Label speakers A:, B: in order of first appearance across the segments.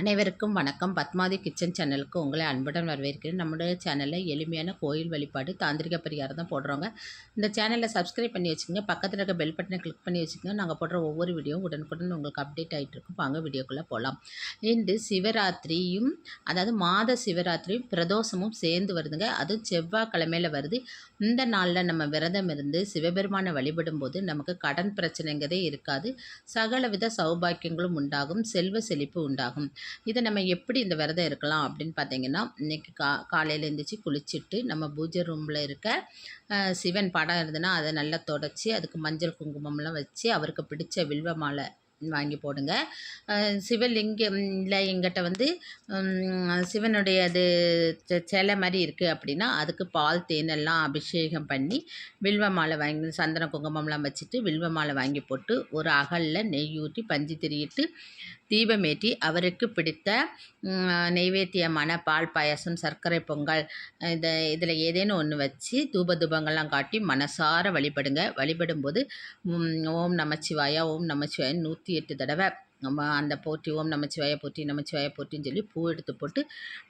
A: அனைவருக்கும் வணக்கம். பத்மாதி கிச்சன் சேனலுக்கு உங்களை அன்புடன் வரவேற்கிறேன். நம்முடைய சேனலில் எளிமையான கோயில் வழிபாடு தாந்திரிக பரிகாரம் தான் போடுறோங்க. இந்த சேனலை சப்ஸ்கிரைப் பண்ணி வச்சுக்கோங்க. பக்கத்தில் இருக்க பெல் பட்டனை கிளிக் பண்ணி வச்சுக்கோங்க. நாங்கள் போடுற ஒவ்வொரு வீடியோவும் உடனுக்குடன் உங்களுக்கு அப்டேட் ஆகிட்டு இருக்கும். வாங்க வீடியோக்குள்ளே போகலாம் இன்று சிவராத்திரியும் அதாவது மாத சிவராத்திரியும் பிரதோஷமும் சேர்ந்து வருதுங்க. அதுவும் செவ்வாய்க்கிழமையில் வருது. இந்த நாளில் நம்ம விரதம் இருந்து சிவபெருமானை வழிபடும் போது நமக்கு கடன் பிரச்சனைங்கிறதே இருக்காது. சகலவித சௌபாக்கியங்களும் உண்டாகும். செல்வ செழிப்பு உண்டாகும். இதை நம்ம எப்படி இந்த விரதம் இருக்கலாம் அப்படின்னு பார்த்தீங்கன்னா இன்றைக்கி கா காலையில் எழுந்திரிச்சு குளிச்சுட்டு நம்ம பூஜை ரூமில் இருக்க சிவன் படம் இருந்ததுன்னா அதை நல்லா தொடச்சி அதுக்கு மஞ்சள் குங்குமம்லாம் வச்சு அவருக்கு பிடிச்ச வில்வ மாலை வாங்கி போடுங்க. சிவலிங்கம் இல்லை எங்கிட்ட வந்து சிவனுடைய அது சிலை மாதிரி இருக்குது அப்படின்னா அதுக்கு பால் தேனெல்லாம் அபிஷேகம் பண்ணி வில்வ மாலை வாங்கி சந்தன குங்குமம்லாம் வச்சுட்டு வில்வ மாலை வாங்கி போட்டு ஒரு அகலில் நெய் ஊற்றி பஞ்சு திரியிட்டு தீபமேற்றி அவருக்கு பிடித்த நெய்வேத்தியமான பால் பாயசம் சர்க்கரை பொங்கல் இதை இதில் ஏதேனும் ஒன்று வச்சு தூப தூபங்கள்லாம் காட்டி மனசார வழிபடுங்க. வழிபடும்போது ஓம் நமச்சிவாயா ஓம் நமச்சிவாயா நூற்றி எட்டு தடவை. நம்ம அந்த போற்றி ஓம் நமச்சிவாய போற்றி நமச்சிவாய போற்றின்னு சொல்லி பூ எடுத்து போட்டு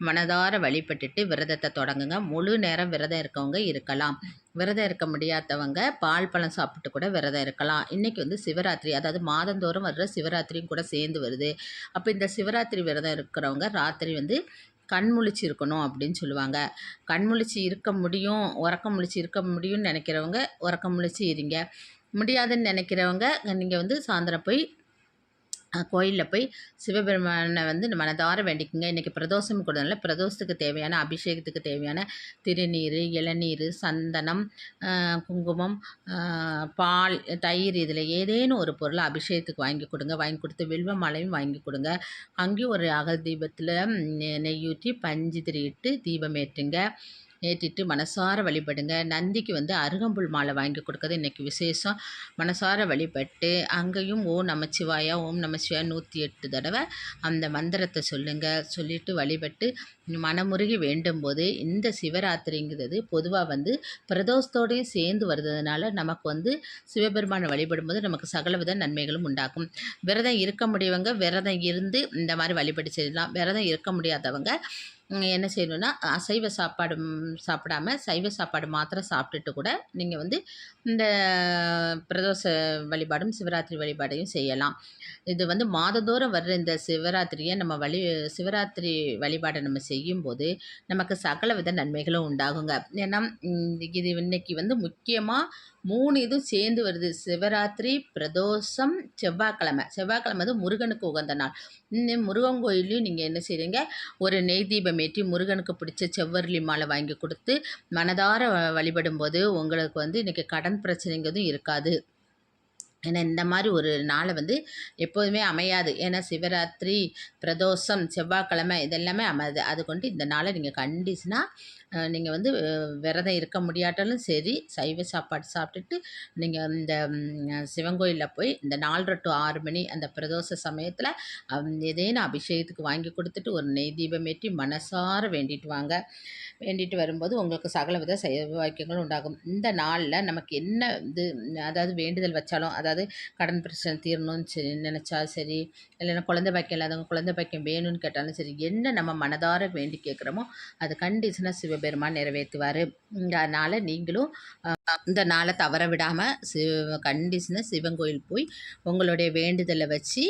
A: மனதார வழிபட்டுட்டு விரதத்தை தொடங்குங்க. முழு நேரம் விரதம் இருக்கவங்க இருக்கலாம். விரதம் இருக்க முடியாதவங்க பால் பழம் சாப்பிட்டு கூட விரதம் இருக்கலாம். இன்றைக்கி வந்து சிவராத்திரி அதாவது மாதந்தோறும் வர்ற சிவராத்திரியும் கூட சேர்ந்து வருது. அப்போ இந்த சிவராத்திரி விரதம் இருக்கிறவங்க ராத்திரி வந்து கண் முழிச்சு இருக்கணும் அப்படின்னு சொல்லுவாங்க. கண் முழிச்சு இருக்க முடியும் உறக்கம் முழிச்சு இருக்க முடியும்னு நினைக்கிறவங்க உறக்கம் முழிச்சு இருங்க. முடியாதுன்னு நினைக்கிறவங்க நீங்கள் வந்து சாயந்தரம் போய் கோயிலில் போய் சிவபெருமானை வந்து மனதார வேண்டிக்குங்க. இன்றைக்கி பிரதோஷம் கூடனால பிரதோஷத்துக்கு தேவையான அபிஷேகத்துக்கு தேவையான திருநீர் இளநீர் சந்தனம் குங்குமம் பால் தயிர் இதில் ஏதேனும் ஒரு பொருளை அபிஷேகத்துக்கு வாங்கி கொடுங்க. வாங்கி கொடுத்து வில்வ மாலையும் வாங்கி கொடுங்க. அங்கேயும் ஒரு அகல் தீபத்தில் நெய் ஊற்றி பஞ்சு திரியிட்டு தீபம் ஏற்றுங்க. ஏற்றிட்டு மனசார வழிபடுங்க. நந்திக்கு வந்து அருகம்புல் மாலை வாங்கி கொடுக்கறது இன்றைக்கி விசேஷம். மனசார வழிபட்டு அங்கேயும் ஓம் நமச்சிவாயா ஓம் நமச்சிவாயா நூற்றி எட்டு தடவை அந்த மந்திரத்தை சொல்லுங்கள் சொல்லிவிட்டு வழிபட்டு மனமுருகி வேண்டும் போது இந்த சிவராத்திரிங்கிறது பொதுவாக வந்து பிரதோஷத்தோடையும் சேர்ந்து வருதுனால நமக்கு வந்து சிவபெருமானை வழிபடும் போது நமக்கு சகலவித நன்மைகளும் உண்டாகும். விரதம் இருக்க முடியவங்க விரதம் இருந்து இந்த மாதிரி வழிபட்டு செய்யலாம் விரதம் இருக்க முடியாதவங்க என்ன செய்யணுன்னா அசைவ சாப்பாடு சாப்பிடாம சைவ சாப்பாடு மாத்திரம் சாப்பிட்டுட்டு கூட நீங்கள் வந்து இந்த பிரதோஷ வழிபாடும் சிவராத்திரி வழிபாடையும் செய்யலாம். இது வந்து மாதந்தோறும் வர்ற இந்த சிவராத்திரியை நம்ம வழி சிவராத்திரி வழிபாடை நம்ம செய்யும்போது நமக்கு சகல வித நன்மைகளும் உண்டாகுங்க. ஏன்னா இது இன்னைக்கு வந்து முக்கியமாக மூணு இதுவும் சேர்ந்து வருது. சிவராத்திரி பிரதோஷம் செவ்வாய்க்கிழமை. செவ்வாய்க்கிழமை வந்து முருகனுக்கு உகந்த நாள். இன்னும் முருகன் கோயிலையும் நீங்கள் என்ன செய்கிறீங்க ஒரு நெய் தீபம் ஏற்றி முருகனுக்கு பிடிச்ச செவ்வரளி மாலை வாங்கி கொடுத்து மனதார வழிபடும்போது உங்களுக்கு வந்து இன்றைக்கி கடன் பிரச்சனைங்கிறதும் இருக்காது. ஏன்னா இந்த மாதிரி ஒரு நாளை வந்து எப்போதுமே அமையாது. ஏன்னா சிவராத்திரி பிரதோஷம் செவ்வாய்க்கிழமை இதெல்லாமே அமையாது. அது கொண்டு இந்த நாளை நீங்கள் கண்டிஷனாக நீங்கள் வந்து விரதம் இருக்க முடியாட்டாலும் சரி சைவ சாப்பாடு சாப்பிட்டுட்டு நீங்கள் இந்த சிவன் கோயிலில் போய் இந்த நாலரை டு ஆறு மணி அந்த பிரதோஷ சமயத்தில் ஏதேனும் அபிஷேகத்துக்கு வாங்கி கொடுத்துட்டு ஒரு நெய் தீபம் ஏற்றி மனசார வேண்டிட்டு வாங்க. வேண்டிட்டு வரும்போது உங்களுக்கு சகல வித வாக்கியங்களும் உண்டாகும். இந்த நாளில் நமக்கு என்ன இது அதாவது வேண்டுதல் வச்சாலும் அதாவது கடன் பிரச்சனை தீரணும்னு சரி நினச்சா சரி இல்லைன்னா குழந்தை பாக்கியம் இல்லாதவங்க குழந்தை பாக்கியம் வேணும்னு கேட்டாலும் சரி என்ன நம்ம மனதார வேண்டி கேட்குறோமோ அது கண்டிஷனாக சிவ சிவபெருமான் நிறைவேற்றுவார். அதனால் நீங்களும் இந்த நாளை தவற விடாமல் சிவ கண்டிஷனாக சிவன் கோயில் போய் உங்களுடைய வேண்டுதலை வச்சு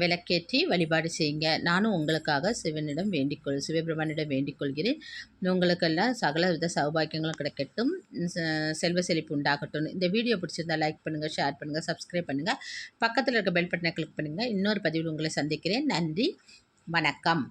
A: விளக்கேற்றி வழிபாடு செய்யுங்க. நானும் உங்களுக்காக சிவனிடம் வேண்டிக்கொள் சிவபெருமானிடம் வேண்டிக்கொள்கிறேன். உங்களுக்கெல்லாம் சகல வித சௌபாகியங்களும் கிடைக்கட்டும். செல்வ செழிப்பு உண்டாகட்டும். இந்த வீடியோ பிடிச்சிருந்தா லைக் பண்ணுங்கள் ஷேர் பண்ணுங்கள் சப்ஸ்கிரைப் பண்ணுங்கள் பக்கத்தில் இருக்க பெல் பட்டனை கிளிக் பண்ணுங்கள் இன்னொரு பதிவில் உங்களை சந்திக்கிறேன். நன்றி வணக்கம்.